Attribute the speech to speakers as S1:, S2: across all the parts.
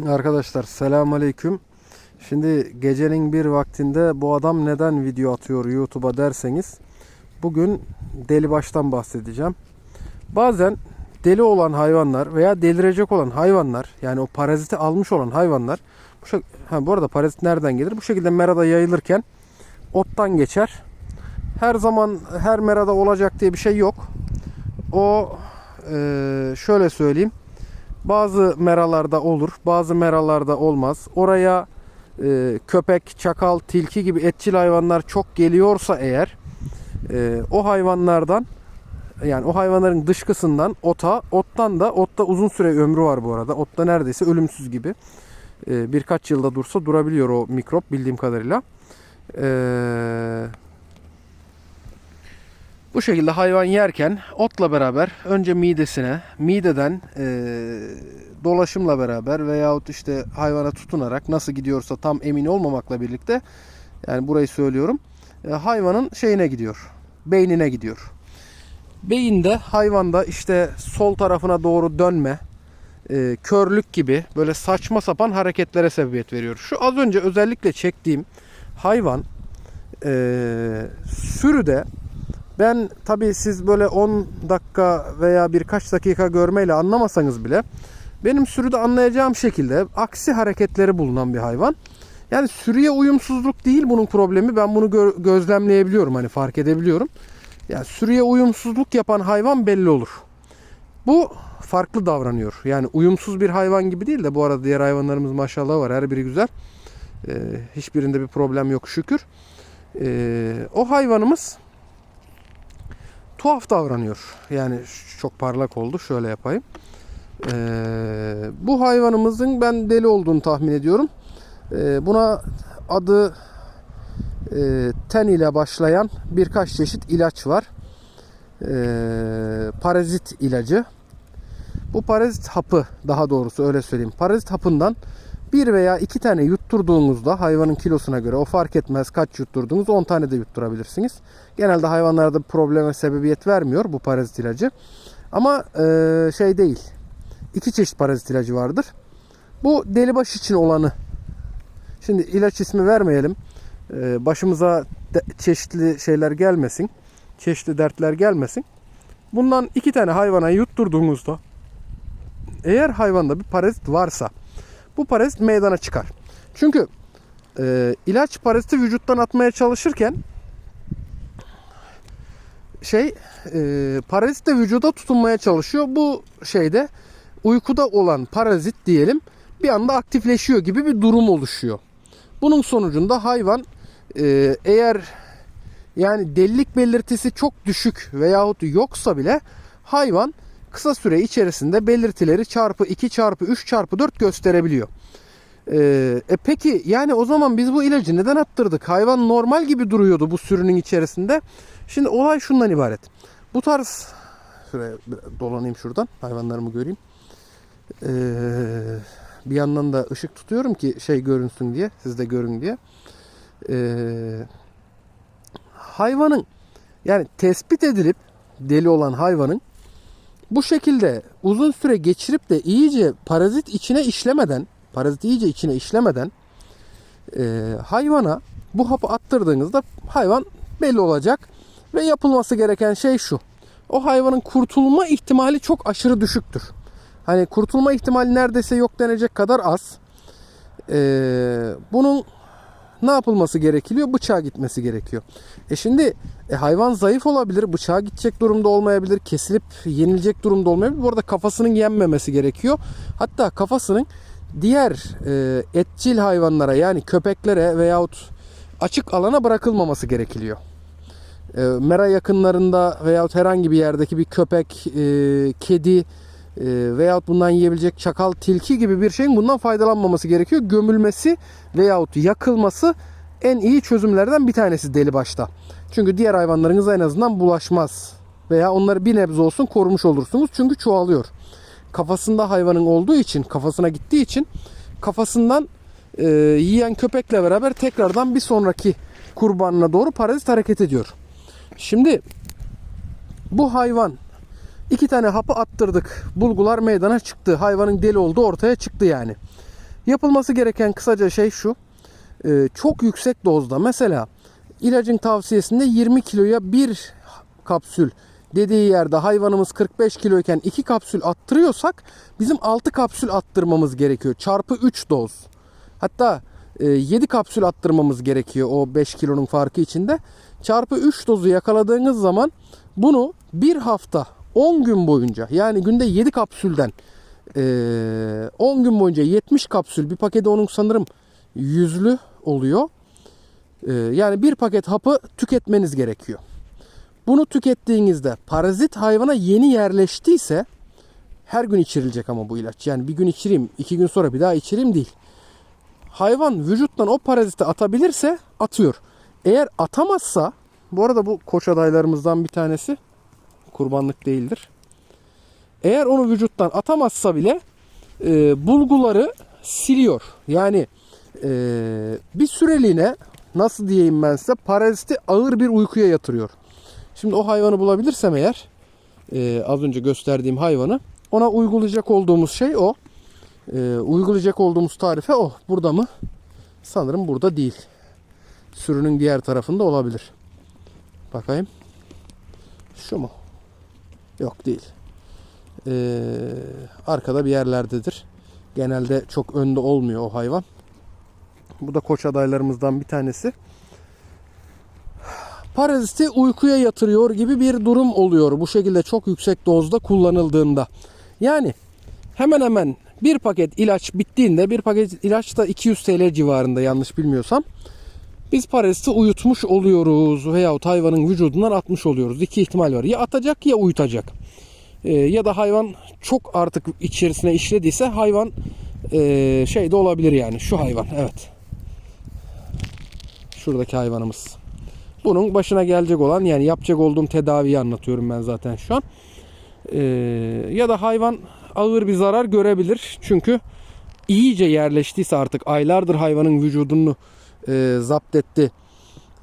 S1: Arkadaşlar selam aleyküm. Şimdi gecenin bir vaktinde bu adam neden video atıyor YouTube'a derseniz bugün deli baştan bahsedeceğim. Bazen deli olan hayvanlar veya delirecek olan hayvanlar yani o paraziti almış olan hayvanlar bu, şek- ha, bu arada parazit nereden gelir? Bu şekilde merada yayılırken ottan geçer. Her zaman her merada olacak diye bir şey yok. O eee, şöyle söyleyeyim. Bazı meralarda olur, bazı meralarda olmaz. Oraya e, köpek, çakal, tilki gibi etçil hayvanlar çok geliyorsa eğer e, o hayvanlardan yani o hayvanların dışkısından ota, ottan da otta uzun süre ömrü var bu arada. Otta neredeyse ölümsüz gibi. E, birkaç yılda dursa durabiliyor o mikrop bildiğim kadarıyla. Eee bu şekilde hayvan yerken otla beraber önce midesine, mideden e, dolaşımla beraber veyahut işte hayvana tutunarak nasıl gidiyorsa tam emin olmamakla birlikte yani burayı söylüyorum e, hayvanın şeyine gidiyor, beynine gidiyor. Beyinde hayvanda işte sol tarafına doğru dönme, e, körlük gibi böyle saçma sapan hareketlere sebebiyet veriyor. Şu az önce özellikle çektiğim hayvan e, sürüde ben tabi siz böyle 10 dakika veya birkaç dakika görmeyle anlamasanız bile benim sürüde anlayacağım şekilde aksi hareketleri bulunan bir hayvan. Yani sürüye uyumsuzluk değil bunun problemi. Ben bunu gö- gözlemleyebiliyorum hani fark edebiliyorum. Yani sürüye uyumsuzluk yapan hayvan belli olur. Bu farklı davranıyor. Yani uyumsuz bir hayvan gibi değil de bu arada diğer hayvanlarımız maşallah var. Her biri güzel. Ee, hiçbirinde bir problem yok şükür. Ee, o hayvanımız tuhaf davranıyor. Yani çok parlak oldu. Şöyle yapayım. Ee, bu hayvanımızın ben deli olduğunu tahmin ediyorum. Ee, buna adı e, ten ile başlayan birkaç çeşit ilaç var. Ee, parazit ilacı. Bu parazit hapı daha doğrusu öyle söyleyeyim. Parazit hapından bir veya iki tane yutturduğunuzda hayvanın kilosuna göre o fark etmez kaç yutturduğunuz 10 tane de yutturabilirsiniz. Genelde hayvanlarda probleme sebebiyet vermiyor bu parazit ilacı. Ama e, şey değil. İki çeşit parazit ilacı vardır. Bu delibaş için olanı. Şimdi ilaç ismi vermeyelim. E, başımıza de- çeşitli şeyler gelmesin. Çeşitli dertler gelmesin. Bundan iki tane hayvana yutturduğumuzda eğer hayvanda bir parazit varsa bu parazit meydana çıkar. Çünkü e, ilaç paraziti vücuttan atmaya çalışırken şey e, parazit de vücuda tutunmaya çalışıyor. Bu şeyde uykuda olan parazit diyelim bir anda aktifleşiyor gibi bir durum oluşuyor. Bunun sonucunda hayvan e, eğer yani delilik belirtisi çok düşük veyahut yoksa bile hayvan kısa süre içerisinde belirtileri çarpı 2 çarpı 3 çarpı 4 gösterebiliyor. Ee, e peki yani o zaman biz bu ilacı neden attırdık? Hayvan normal gibi duruyordu bu sürünün içerisinde. Şimdi olay şundan ibaret. Bu tarz şuraya dolanayım şuradan hayvanlarımı göreyim. Ee, bir yandan da ışık tutuyorum ki şey görünsün diye, siz de görün diye. Ee, hayvanın yani tespit edilip deli olan hayvanın bu şekilde uzun süre geçirip de iyice parazit içine işlemeden, parazit iyice içine işlemeden e, hayvana bu hapı attırdığınızda hayvan belli olacak ve yapılması gereken şey şu. O hayvanın kurtulma ihtimali çok aşırı düşüktür. Hani kurtulma ihtimali neredeyse yok denecek kadar az. E, bunun ne yapılması gerekiyor? Bıçağa gitmesi gerekiyor. E şimdi e, hayvan zayıf olabilir, bıçağa gidecek durumda olmayabilir, kesilip yenilecek durumda olmayabilir. Bu arada kafasının yenmemesi gerekiyor. Hatta kafasının diğer e, etçil hayvanlara yani köpeklere veyahut açık alana bırakılmaması gerekiliyor. E, mera yakınlarında veyahut herhangi bir yerdeki bir köpek, e, kedi e, veyahut bundan yiyebilecek çakal, tilki gibi bir şeyin bundan faydalanmaması gerekiyor. Gömülmesi veyahut yakılması en iyi çözümlerden bir tanesi deli başta. Çünkü diğer hayvanlarınız en azından bulaşmaz. Veya onları bir nebze olsun korumuş olursunuz. Çünkü çoğalıyor. Kafasında hayvanın olduğu için, kafasına gittiği için kafasından e, yiyen köpekle beraber tekrardan bir sonraki kurbanına doğru parazit hareket ediyor. Şimdi bu hayvan iki tane hapı attırdık. Bulgular meydana çıktı. Hayvanın deli olduğu ortaya çıktı yani. Yapılması gereken kısaca şey şu. Ee, çok yüksek dozda mesela ilacın tavsiyesinde 20 kiloya bir kapsül dediği yerde hayvanımız 45 kiloyken 2 kapsül attırıyorsak bizim 6 kapsül attırmamız gerekiyor. Çarpı 3 doz. Hatta 7 kapsül attırmamız gerekiyor o 5 kilonun farkı içinde. Çarpı 3 dozu yakaladığınız zaman bunu bir hafta 10 gün boyunca yani günde 7 kapsülden ee, 10 gün boyunca 70 kapsül bir paketi onun sanırım yüzlü oluyor. Yani bir paket hapı tüketmeniz gerekiyor. Bunu tükettiğinizde parazit hayvana yeni yerleştiyse her gün içirilecek ama bu ilaç. Yani bir gün içireyim, iki gün sonra bir daha içireyim değil. Hayvan vücuttan o paraziti atabilirse atıyor. Eğer atamazsa, bu arada bu koç adaylarımızdan bir tanesi kurbanlık değildir. Eğer onu vücuttan atamazsa bile e, bulguları siliyor. Yani e, bir süreliğine nasıl diyeyim ben size paraziti ağır bir uykuya yatırıyor. Şimdi o hayvanı bulabilirsem eğer e, az önce gösterdiğim hayvanı ona uygulayacak olduğumuz şey o. E, uygulayacak olduğumuz tarife o. Burada mı? Sanırım burada değil. Sürünün diğer tarafında olabilir. Bakayım. Şu mu? Yok değil. Ee, arkada bir yerlerdedir. Genelde çok önde olmuyor o hayvan. Bu da koç adaylarımızdan bir tanesi. Paraziti uykuya yatırıyor gibi bir durum oluyor. Bu şekilde çok yüksek dozda kullanıldığında. Yani hemen hemen bir paket ilaç bittiğinde bir paket ilaç da 200 TL civarında yanlış bilmiyorsam biz paraziti uyutmuş oluyoruz veyahut hayvanın vücudundan atmış oluyoruz. İki ihtimal var. Ya atacak ya uyutacak. Ee, ya da hayvan çok artık içerisine işlediyse hayvan ee, şey de olabilir yani. Şu hayvan evet. Şuradaki hayvanımız. Bunun başına gelecek olan yani yapacak olduğum tedaviyi anlatıyorum ben zaten şu an. Ee, ya da hayvan ağır bir zarar görebilir. Çünkü iyice yerleştiyse artık aylardır hayvanın vücudunu e, zapt etti.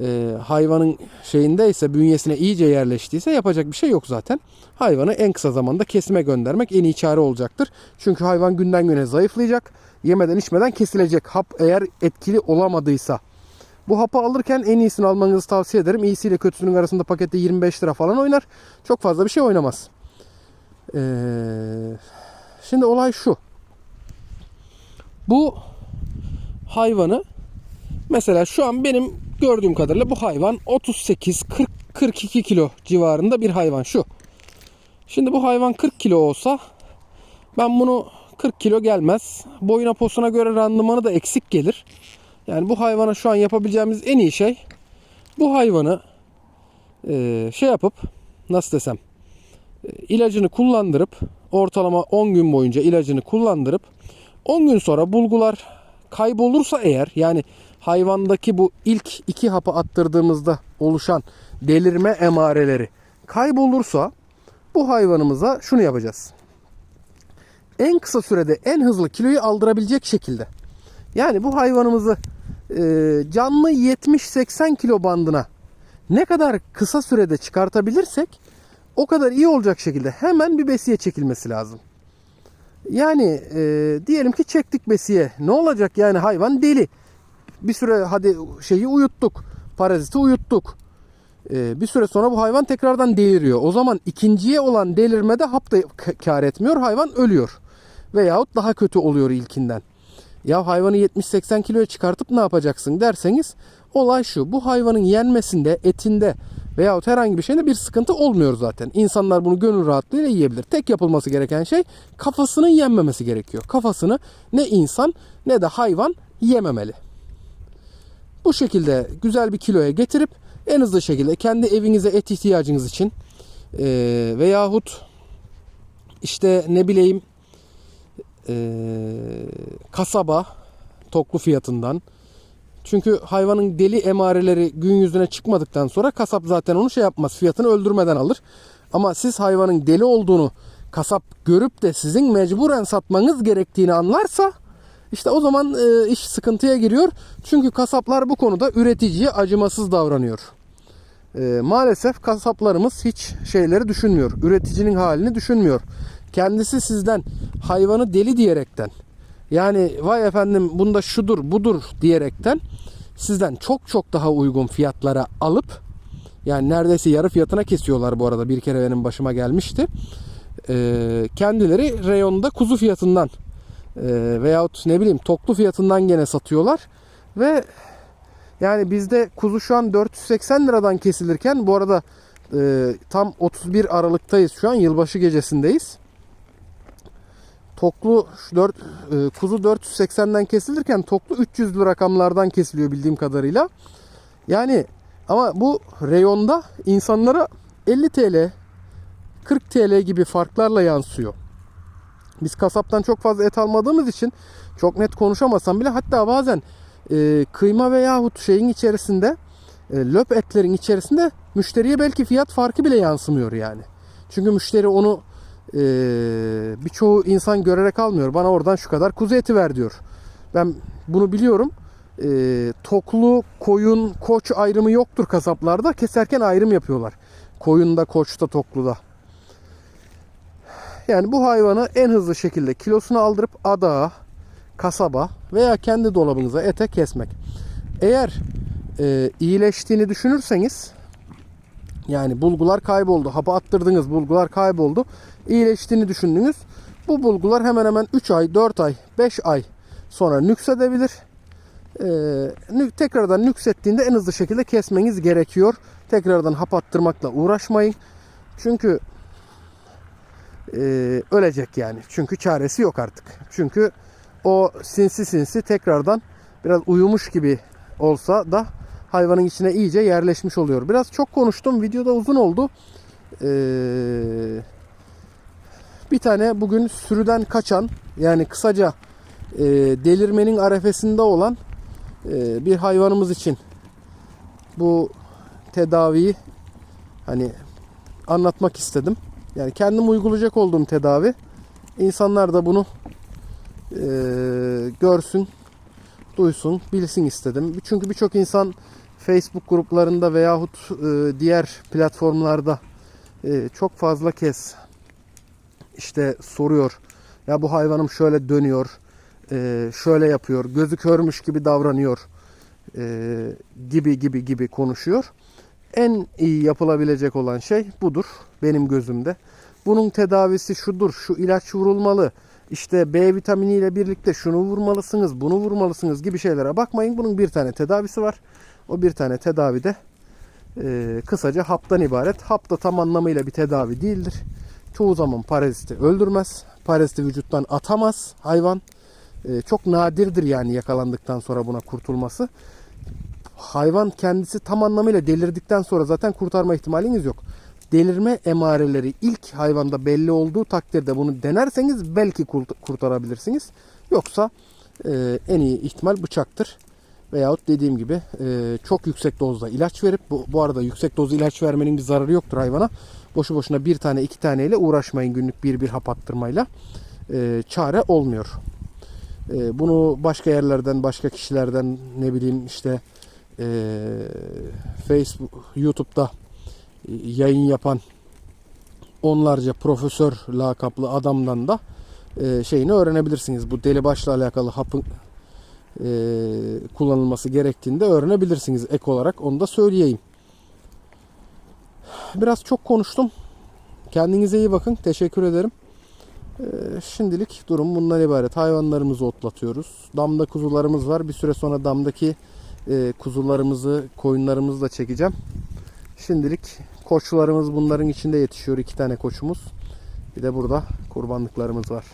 S1: E, hayvanın şeyindeyse bünyesine iyice yerleştiyse yapacak bir şey yok zaten. Hayvanı en kısa zamanda kesime göndermek en iyi çare olacaktır. Çünkü hayvan günden güne zayıflayacak. Yemeden içmeden kesilecek. Hap eğer etkili olamadıysa. Bu hapı alırken en iyisini almanızı tavsiye ederim. İyisiyle kötüsünün arasında pakette 25 lira falan oynar. Çok fazla bir şey oynamaz. Ee, şimdi olay şu. Bu hayvanı mesela şu an benim gördüğüm kadarıyla bu hayvan 38 40 42 kilo civarında bir hayvan şu. Şimdi bu hayvan 40 kilo olsa ben bunu 40 kilo gelmez. Boyuna posuna göre randımanı da eksik gelir. Yani bu hayvana şu an yapabileceğimiz en iyi şey bu hayvanı e, şey yapıp nasıl desem e, ilacını kullandırıp ortalama 10 gün boyunca ilacını kullandırıp 10 gün sonra bulgular kaybolursa eğer yani hayvandaki bu ilk iki hapı attırdığımızda oluşan delirme emareleri kaybolursa bu hayvanımıza şunu yapacağız. En kısa sürede en hızlı kiloyu aldırabilecek şekilde. Yani bu hayvanımızı e, canlı 70-80 kilo bandına ne kadar kısa sürede çıkartabilirsek o kadar iyi olacak şekilde hemen bir besiye çekilmesi lazım. Yani e, diyelim ki çektik besiye. Ne olacak yani hayvan deli. Bir süre hadi şeyi uyuttuk. Paraziti uyuttuk. E, bir süre sonra bu hayvan tekrardan deliriyor. O zaman ikinciye olan delirmede hap da kar etmiyor. Hayvan ölüyor. Veyahut daha kötü oluyor ilkinden. Ya hayvanı 70-80 kiloya çıkartıp ne yapacaksın derseniz olay şu. Bu hayvanın yenmesinde, etinde veyahut herhangi bir şeyde bir sıkıntı olmuyor zaten. İnsanlar bunu gönül rahatlığıyla yiyebilir. Tek yapılması gereken şey kafasının yenmemesi gerekiyor. Kafasını ne insan ne de hayvan yememeli. Bu şekilde güzel bir kiloya getirip en hızlı şekilde kendi evinize et ihtiyacınız için e, veyahut işte ne bileyim e, kasaba toklu fiyatından çünkü hayvanın deli emareleri gün yüzüne çıkmadıktan sonra kasap zaten onu şey yapmaz. Fiyatını öldürmeden alır. Ama siz hayvanın deli olduğunu kasap görüp de sizin mecburen satmanız gerektiğini anlarsa işte o zaman e, iş sıkıntıya giriyor. Çünkü kasaplar bu konuda üreticiye acımasız davranıyor. E, maalesef kasaplarımız hiç şeyleri düşünmüyor. Üreticinin halini düşünmüyor. Kendisi sizden hayvanı deli diyerekten Yani vay efendim bunda şudur budur diyerekten sizden çok çok daha uygun fiyatlara alıp yani neredeyse yarı fiyatına kesiyorlar bu arada. Bir kere benim başıma gelmişti. Ee, kendileri reyonda kuzu fiyatından e, veyahut ne bileyim toklu fiyatından gene satıyorlar. Ve yani bizde kuzu şu an 480 liradan kesilirken bu arada e, tam 31 Aralık'tayız şu an yılbaşı gecesindeyiz. Toklu şu 4, e, kuzu 480'den kesilirken toklu 300'lü rakamlardan kesiliyor bildiğim kadarıyla. Yani ama bu reyonda insanlara 50 TL, 40 TL gibi farklarla yansıyor. Biz kasaptan çok fazla et almadığımız için çok net konuşamasam bile hatta bazen e, kıyma veyahut şeyin içerisinde e, löp etlerin içerisinde müşteriye belki fiyat farkı bile yansımıyor yani. Çünkü müşteri onu e, birçoğu insan görerek almıyor. Bana oradan şu kadar kuzu eti ver diyor. Ben bunu biliyorum. E, toklu, koyun, koç ayrımı yoktur kasaplarda. Keserken ayrım yapıyorlar. Koyunda, koçta, tokluda. Yani bu hayvanı en hızlı şekilde kilosunu aldırıp adağa, kasaba veya kendi dolabınıza ete kesmek. Eğer e, iyileştiğini düşünürseniz yani bulgular kayboldu. Hapı attırdınız bulgular kayboldu. İyileştiğini düşündünüz. Bu bulgular hemen hemen 3 ay, 4 ay, 5 ay sonra nüksedebilir. Ee, tekrardan nüksettiğinde en hızlı şekilde kesmeniz gerekiyor. Tekrardan hap attırmakla uğraşmayın. Çünkü e, ölecek yani. Çünkü çaresi yok artık. Çünkü o sinsi sinsi tekrardan biraz uyumuş gibi olsa da hayvanın içine iyice yerleşmiş oluyor. Biraz çok konuştum. Videoda uzun oldu. Ee, bir tane bugün sürüden kaçan yani kısaca e, delirmenin arefesinde olan e, bir hayvanımız için bu tedaviyi hani anlatmak istedim. Yani kendim uygulayacak olduğum tedavi. İnsanlar da bunu e, görsün, duysun, bilsin istedim. Çünkü birçok insan Facebook gruplarında veyahut e, diğer platformlarda e, çok fazla kez işte soruyor. Ya bu hayvanım şöyle dönüyor, e, şöyle yapıyor, gözü körmüş gibi davranıyor e, gibi gibi gibi konuşuyor. En iyi yapılabilecek olan şey budur benim gözümde. Bunun tedavisi şudur, şu ilaç vurulmalı, işte B vitaminiyle birlikte şunu vurmalısınız, bunu vurmalısınız gibi şeylere bakmayın. Bunun bir tane tedavisi var. O bir tane tedavi de e, kısaca haptan ibaret. Hap da tam anlamıyla bir tedavi değildir. Çoğu zaman paraziti öldürmez. Paraziti vücuttan atamaz hayvan. E, çok nadirdir yani yakalandıktan sonra buna kurtulması. Hayvan kendisi tam anlamıyla delirdikten sonra zaten kurtarma ihtimaliniz yok. Delirme emareleri ilk hayvanda belli olduğu takdirde bunu denerseniz belki kurt- kurtarabilirsiniz. Yoksa e, en iyi ihtimal bıçaktır. Veyahut dediğim gibi e, çok yüksek dozda ilaç verip bu, bu arada yüksek dozda ilaç vermenin bir zararı yoktur hayvana. Boşu boşuna bir tane iki taneyle uğraşmayın günlük bir bir hap attırmayla. E, çare olmuyor. E, bunu başka yerlerden başka kişilerden ne bileyim işte e, Facebook, YouTube'da yayın yapan onlarca profesör lakaplı adamdan da e, şeyini öğrenebilirsiniz. Bu deli başla alakalı hapın e, kullanılması gerektiğinde öğrenebilirsiniz ek olarak. Onu da söyleyeyim. Biraz çok konuştum. Kendinize iyi bakın. Teşekkür ederim. E, şimdilik durum bundan ibaret. Hayvanlarımızı otlatıyoruz. Damda kuzularımız var. Bir süre sonra damdaki kuzularımızı, koyunlarımızı da çekeceğim. Şimdilik koçlarımız bunların içinde yetişiyor. iki tane koçumuz. Bir de burada kurbanlıklarımız var.